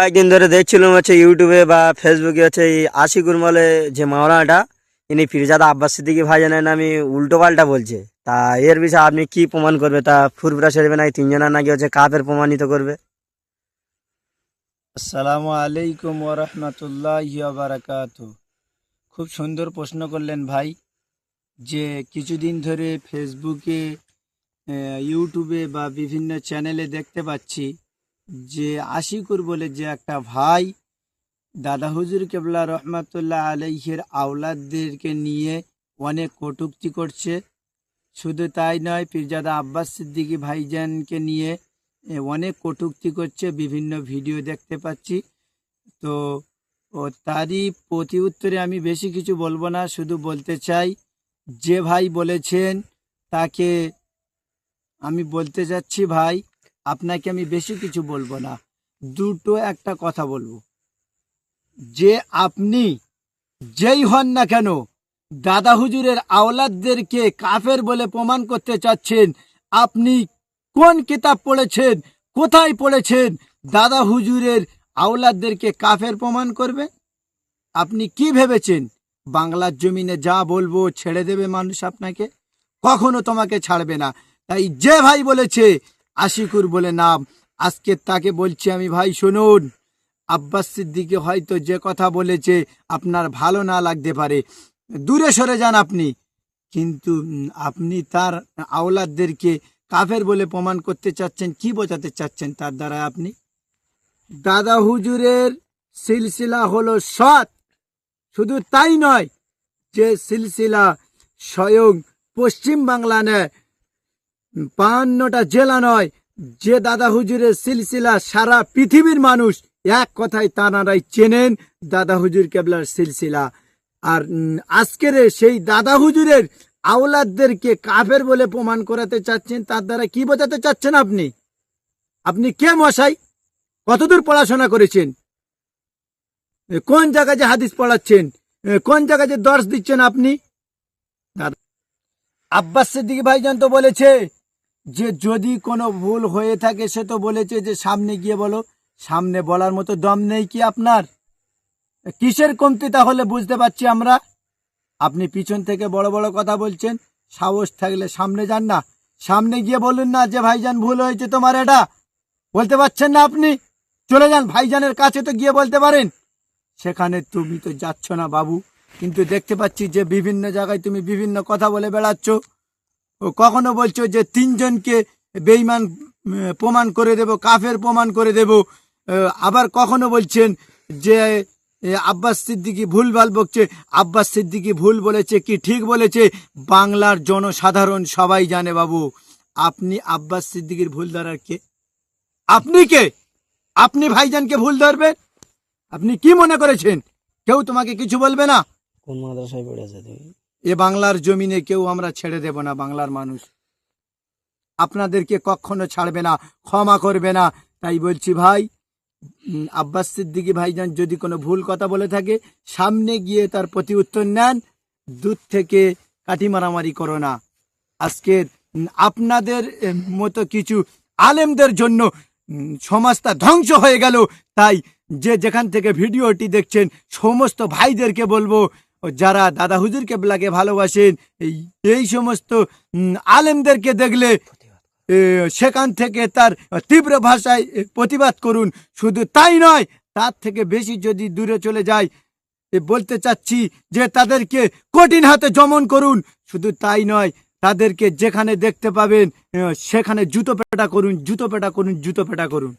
কয়েকদিন ধরে দেখছিলাম হচ্ছে ইউটিউবে বা ফেসবুকে হচ্ছে এই আশিকুর মলে যে মাওলানাটা, ইনি ফিরজাদা আব্বাস সিদ্দিকি ভাইজানের নামে উল্টো পাল্টা বলছে। তা এর বিষয়ে আপনি কি প্রমাণ করবে? তা ফুরফুরা শরীফে নাকি তিনজনের নাকি হচ্ছে কাপের প্রমাণিত করবে? আসসালামু আলাইকুম ওরহমতুল্লাহ বারাকাত। খুব সুন্দর প্রশ্ন করলেন ভাই, যে কিছুদিন ধরে ফেসবুকে ইউটিউবে বা বিভিন্ন চ্যানেলে দেখতে পাচ্ছি যে আশিকুর বলে যে একটা ভাই, দাদা হুজুর কেবলা রহমাতুল্লাহ আলাইহের আওলাদদেরকে নিয়ে অনেক কটূক্তি করছে। শুধু তাই নয়, পীরজাদা আব্বাস সিদ্দিকী ভাইজানকে নিয়ে অনেক কটূক্তি করছে, বিভিন্ন ভিডিও দেখতে পাচ্ছি। তো, ও তারই প্রতি উত্তরে আমি বেশি কিছু বলব না, শুধু বলতে চাই, যে ভাই বলেছেন তাকে আমি বলতে যাচ্ছি ভাই আপনাকে আমি বেশি কিছু বলব না। দুটো একটা কথা বলব। যে আপনি যেই হন না কেন, দাদা হুজুরের আওলাদদেরকে কাফের বলে প্রমাণ করতে চাচ্ছেন, আপনি কোন কিতাব পড়েছেন, কোথায় পড়েছেন, দাদা হুজুরের আওলাদদেরকে কাফের প্রমাণ করবে? আপনি কি ভেবেছেন? বাংলার জমিনে যা বলব ছেড়ে দেবে মানুষ আপনাকে? কখনো তোমাকে ছাড়বে না। তাই যে ভাই বলেছে আশিকুর বলে নাম আজকে তাকে বলছি আমি, ভাই, শুনুন। আব্বাস সিদ্দিকে হয়তো যে কথা বলেছে, আপনার ভালো না লাগতে পারে। দূরে সরে যান আপনি। কিন্তু আপনি তার আওলাদদেরকে কাফের বলে প্রমাণ করতে চাচ্ছেন, কি বোঝাতে চাচ্ছেন তার দ্বারা আপনি? দাদা হুজুরের সিলসিলা হলো সৎ। শুধু তাই নয় যে সিলসিলা স্বয়ং পশ্চিম বাংলা নেয়। বাহান্নটা জেলা নয়, যে দাদা হুজুরের সিলসিলা সারা পৃথিবীর মানুষ এক কথায় তানারাই চেনেন, দাদা হুজুর কেবলার সিলসিলা। আর আজকের সেই দাদা হুজুরের আওলাদদেরকে কাফের বলে প্রমাণ করাতে চাচ্ছেন, তার দ্বারা কি বোঝাতে চাচ্ছেন আপনি? আপনি কে মশাই? কতদূর পড়াশোনা করেছেন? কোন জায়গায় যে হাদিস পড়াচ্ছেন? কোন জায়গায় যে দর্শ দিচ্ছেন আপনি? আব্বাস সিদ্দিকী ভাইজান তো বলেছে যে যদি কোনো ভুল হয়ে থাকে, সে তো বলেছে যে সামনে গিয়ে বলো। সামনে বলার মতো দম নেই কি আপনার? কিসের কমতি তাহলে বুঝতে পারছি আমরা? আপনি পিছন থেকে বড় বড় কথা বলছেন, সাহস থাকলে সামনে যান না। সামনে গিয়ে বলুন না যে ভাইজান ভুল হয়েছে তোমার এটা। বলতে পারছেন না আপনি? চলে যান, ভাইজানের কাছে তো গিয়ে বলতে পারেন। সেখানে তুমি তো যাচ্ছ না বাবু, কিন্তু দেখতে পাচ্ছি যে বিভিন্ন জায়গায় তুমি বিভিন্ন কথা বলে বেড়াচ্ছ। কখনো বলছো যে তিনজনকে বেইমান প্রমাণ করে দেব, কাফের প্রমাণ করে দেব। আবার কখনো বলছেন যে আব্বাস সিদ্দিকি ভুল ভালো বকছে। আব্বাস সিদ্দিকি ভুল বলেছে কি ঠিক বলেছে? বাংলার জনসাধারণ সবাই জানে বাবু। আপনি আব্বাস সিদ্দিকির ভুল ধরার কে? আপনি কে? আপনি ভাইজানকে ভুল ধরবেন? আপনি কি মনে করেছেন? কেউ তোমাকে কিছু বলবে না? কোন মাদ্রাসায় পড়েছে তুমি? এ বাংলার জমিনে কেউ আমরা ছেড়ে দেব না বাংলার মানুষ। আপনাদেরকে কখনো ছাড়বে না ক্ষমা করবে না। তাই বলছি ভাই আব্বাস সিদ্দিকী ভাইজান যদি কোনো ভুল কথা বলে থাকে সামনে গিয়ে তার প্রতি উত্তর নেন। দূর থেকে কাঠি মারামারি করো না। আজকে উম, আপনাদের মতো কিছু আলেমদের জন্য সমাজটা ধ্বংস হয়ে গেল। তাই যে যেখান থেকে ভিডিওটি দেখছেন সমস্ত ভাইদেরকে বলব ও যারা দাদা হুজুর কেবলাকে ভালোবাসেন, এই সমস্ত আলেমদেরকে দেখলে সেখান থেকে তার তীব্র ভাষায় প্রতিবাদ করুন। শুধু তাই নয়, তার থেকে বেশি যদি দূরে চলে যায় বলতে চাচ্ছি যে তাদেরকে কঠিন হাতে জমন করুন। শুধু তাই নয়, তাদেরকে যেখানে দেখতে পাবেন সেখানে জুতো পেটা করুন, জুতো পেটা করুন, জুতো পেটা করুন।